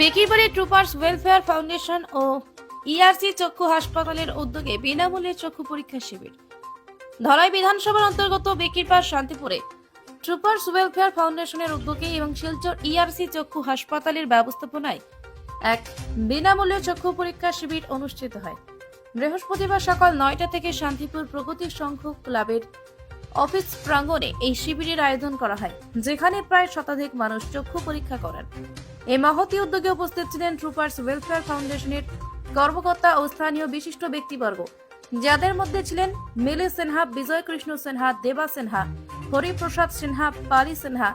পেকিরবাড়ি troopers welfare foundation ও ERC চক্ষু হাসপাতালের উদ্যোগে বিনামূল্যে চক্ষু পরীক্ষা শিবির। ধলাই বিধানসভার অন্তর্গত বেকিরপাড় শান্তিপুরে ট্রুপার্স ওয়েলফেয়ার ফাউন্ডেশনের উদ্যোগে এবং শিলচর ইআরসি চক্ষু হাসপাতালের ব্যবস্থাপনায় এক বিনামূল্যে চক্ষু পরীক্ষা শিবির অনুষ্ঠিত হয়। বৃহস্পতিবার সকাল নয়টা থেকে শান্তিপুর প্রগতি সংঘ ক্লাবের অফিস প্রাঙ্গণে এই শিবিরের আয়োজন করা হয়, যেখানে প্রায় শতাধিক মানুষ চক্ষু পরীক্ষা করেন। এই মহতি উদ্যোগে উপস্থিত ছিলেন ট্রুপার্স ওয়েলফেয়ার ফাউন্ডেশনের কর্মকর্তা ও স্থানীয় বিশিষ্ট ব্যক্তিবর্গ। যাদের মধ্যে ছিলেন মিলি সিনহা বিজয় কৃষ্ণ সিনহা, দেবা সিনহা, হরিপ্রসাদ সিনহা, পালি সিনহা,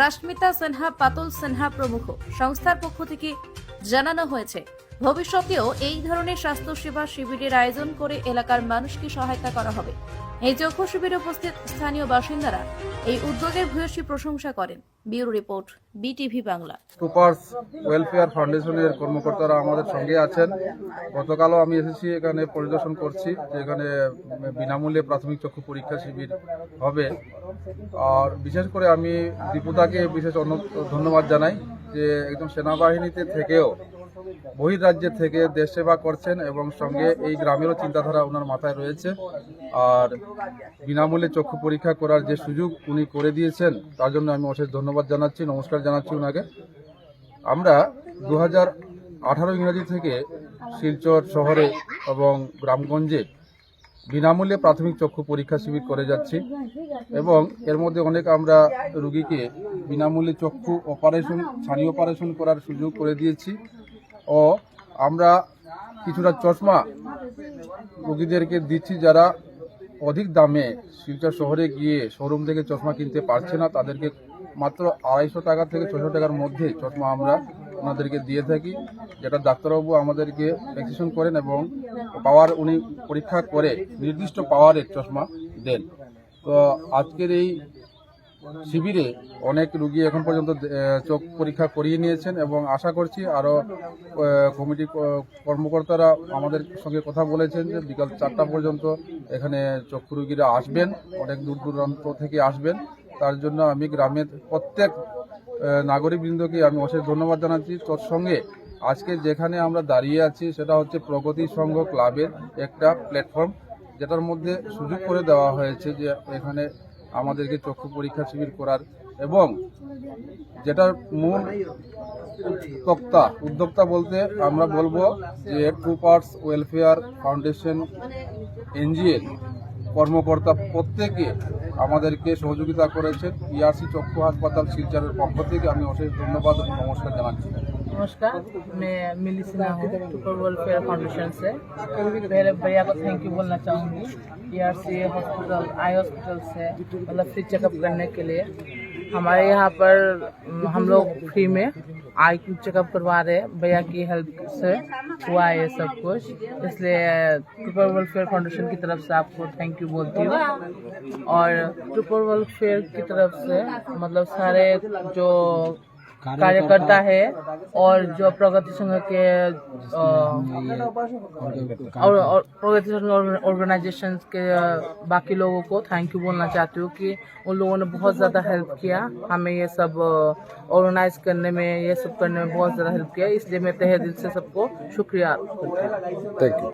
রাশ্মিতা সিনহা, পাতল সিনহা প্রমুখ। সংস্থার পক্ষ থেকে জানানো হয়েছে। ভবিষ্যতেও এই ধরনের স্বাস্থ্যসেবা শিবিরের আয়োজন করে এলাকার মানুষকে সহায়তা করা হবে। এই চক্ষু শিবিরে উপস্থিত স্থানীয় বাসিন্দারা এই উদ্যোগের ভূয়সী প্রশংসা করেন। Bureau report, BTV Bangla. সুপার্স welfare ফাউন্ডেশনের কর্মকর্তারা আমাদের সঙ্গে আছেন। গতকালও আমি এসেছি, এখানে পরিদর্শন করছি যে এখানে বিনামূল্যে প্রাথমিক চক্ষু পরীক্ষা শিবির হবে। আর বিশেষ করে আমি দীপুদাকে বিশেষ ধন্যবাদ জানাই যে একজন সেনাবাহিনীতে থেকেও বহির্রাজ্যে থেকে দেশ সেবা করছেন এবং সঙ্গে এই গ্রামেরও চিন্তাধারা ওনার মাথায় রয়েছে। আর বিনামূল্যে চক্ষু পরীক্ষা করার যে সুযোগ উনি করে দিয়েছেন, তার জন্য আমি অশেষ ধন্যবাদ জানাচ্ছি, নমস্কার জানাচ্ছি ওনাকে। আমরা দু হাজার আঠারো ইংরাজি থেকে শিলচর শহরে এবং গ্রামগঞ্জে বিনামূল্যে প্রাথমিক চক্ষু পরীক্ষা শিবির করে যাচ্ছি এবং এর মধ্যে অনেক আমরা রুগীকে বিনামূল্যে চক্ষু অপারেশন ছানি অপারেশন করার সুযোগ করে দিয়েছি। ও আমরা কিছুটা চশমা রোগীদেরকে দিচ্ছি যারা অধিক দামে শিলচর শহরে গিয়ে শোরুম থেকে চশমা কিনতে পারছে না, তাদেরকে মাত্র আড়াইশো টাকা থেকে ছশো টাকার মধ্যে চশমা আমরা ওনাদেরকে দিয়ে থাকি। যেটা ডাক্তারবাবু আমাদেরকে প্রেসক্রিপশন করেন এবং পাওয়ার উনি পরীক্ষা করে নির্দিষ্ট পাওয়ারের চশমা দেন। তো আজকের এই শিবিরে অনেক রুগী এখন পর্যন্ত চোখ পরীক্ষা করিয়ে নিয়েছেন এবং আশা করছি আরও কমিটি কর্মকর্তারা আমাদের সঙ্গে কথা বলেছেন যে বিকাল চারটা পর্যন্ত এখানে চক্ষু রুগীরা আসবেন, অনেক দূর দূরান্ত থেকে আসবেন। তার জন্য আমি গ্রামের প্রত্যেক নাগরিকবৃন্দকে আমি অশেষ ধন্যবাদ জানাচ্ছি। তোর সঙ্গে আজকে যেখানে আমরা দাঁড়িয়ে আছি সেটা হচ্ছে প্রগতি সংঘ ক্লাবের একটা প্ল্যাটফর্ম, যেটার মধ্যে সুযোগ করে দেওয়া হয়েছে যে এখানে আমাদেরকে চক্ষু পরীক্ষা শিবির করার এবং যেটার মূল উদ্যোক্তা উদ্যোক্তা বলতে আমরা বলব যে ট্রু পার্টস ওয়েলফেয়ার ফাউন্ডেশন এনজিএর কর্মকর্তা প্রত্যেকে আমাদেরকে সহযোগিতা করেছেন। ইআরসি চক্ষু হাসপাতাল শিলচরের পক্ষ থেকে আমি অশেষ ধন্যবাদ এবং নমস্কার জানাচ্ছি। नमस्कार, मैं मिली सिन्हा हूँ सुपर वेलफेयर फाउंडेशन से। पहले भैया को थैंक यू बोलना चाहूँगी E R C hospital eye hospital से मतलब फ्री चेकअप करने के लिए हमारे यहाँ पर हम लोग फ्री में आई चेकअप करवा रहे हैं, भैया की हेल्प से हुआ है सब कुछ। इसलिए सुपर वेलफेयर फाउंडेशन की तरफ़ से आपको थैंक यू बोलती हूँ। और सुपर वेलफेयर की तरफ़ से मतलब सारे जो कार्यकर्ता है और जो प्रगति संघ के और, प्रगति संघ ऑर्गेनाइजेशन के बाकी लोगों को थैंक यू बोलना चाहती हूँ कि उन लोगों ने बहुत ज़्यादा हेल्प किया। हमें ये सब ऑर्गेनाइज करने में ये सब करने में बहुत ज़्यादा हेल्प किया। इसलिए मैं तहे दिल से सबको शुक्रिया। Thank you